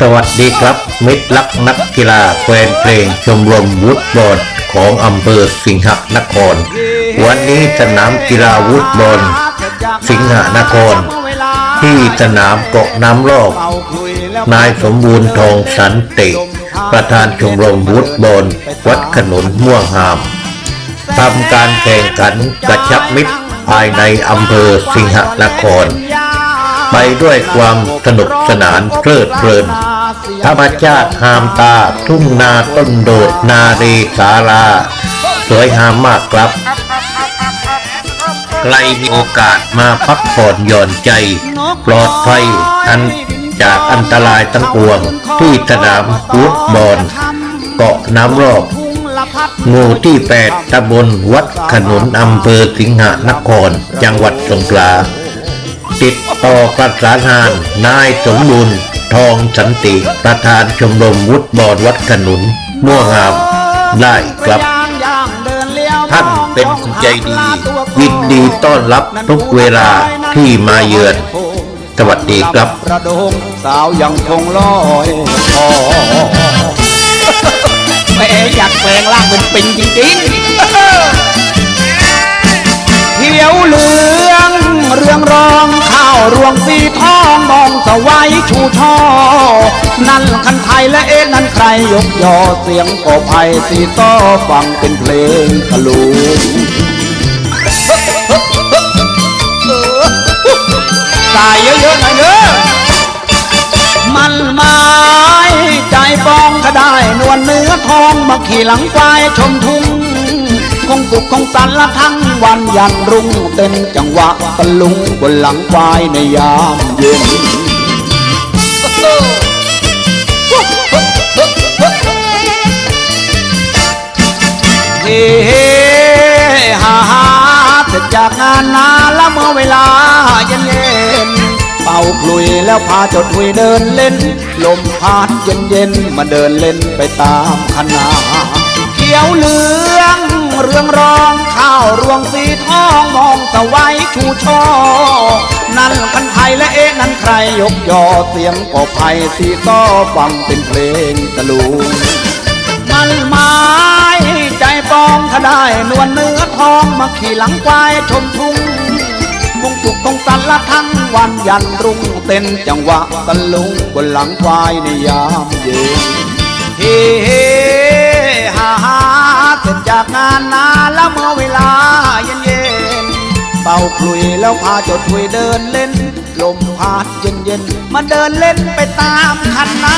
สวัสดีครับ มิตรรักนักกีฬาแฟนเพลงชมรมวุฒบอลของอำเภอสิงหนคร วันนี้สนามกีฬาวุฒบอลสิงหนคร ที่สนามเกาะน้ำรอบนายสมบูรณ์ทองสันติ ประธานชมรมวุฒบอลวัดขนุนม่วงหามทำการแข่งขันกระชับมิตรภายในอำเภอสิงหนคร ไปด้วยความสนุกสนานเพลิดเพลิน ธรรมชาติหามตา ทุ่งนาต้นโดดนารีสาราสวยงามมากครับ ใครมีโอกาสมาพักผ่อนหย่อนใจ ปลอดภัยอันจากอันตรายทั้งปวง ที่สนามฟุตบอลเกาะน้ำรอบหมู่ที่ 8ตำบลวัดขนุนอำเภอสิงหนคร จังหวัดสงขลา ติดต่อประสานงาน นายสมบูรณ์ทองสันติ ประธานชมรมวุฒิบอลวัดขนุนม่วงงามได้ครับ ท่านเป็นคนใจดียินดีต้อนรับทุกเวลาที่มาเยือน สวัสดีครับประดงสาวยังคงลอยคอแม่อยากแปลงร่างเป็นปิงจริงๆ ชูช่อ นั่นคันไทยและเอ็นั่นใครยกยอเสียงกอไผ่สีต้อฟังเป็นเพลงตะลุงใส่เยอะๆหน่อยเนอะมันไม้ใจปองก็ได้นวลเนื้อทองมาขี่หลังควายชมทุ่งคงสุขคงสันละทั้งวันยันรุ่งเต้นจังหวะตะลุงบนหลังควายในยามเย็น เฮ้เฮ้ฮ่าฮ่าเสร็จจากงานนาแล้วเมื่อเวลาเย็นเย็นเป่าคลุยแล้วพาจดทุยเดินเล่น ลมพัดเย็นเย็นมาเดินเล่นไปตามคณะเขียวเหลืองเรืองรองข้าวรวงสีทองมองสวัย ชูช่อ นั่นคันไทยและเอ๊ะนั่นใครยกยอเสียงกอไผ่สีต้อฟังเป็นเพลงตะลุงมันไม้ใจปองถ้าได้นวลเนื้อทองมาขี่หลังควายชมทุ่งมงจุกตรงสันละทั้งวันยันรุ่งเต้นจังหวะตะลุงบนหลังควายในยามเย็นเฮ้ฮ่าฮ่าเสร็จจากงานนาแล้วเมื่อเวลาาคลุยแล้วพาจดคุยเดินเล่น ลมพัดเย็นเย็นๆมาเดินเล่นไปตามคันนา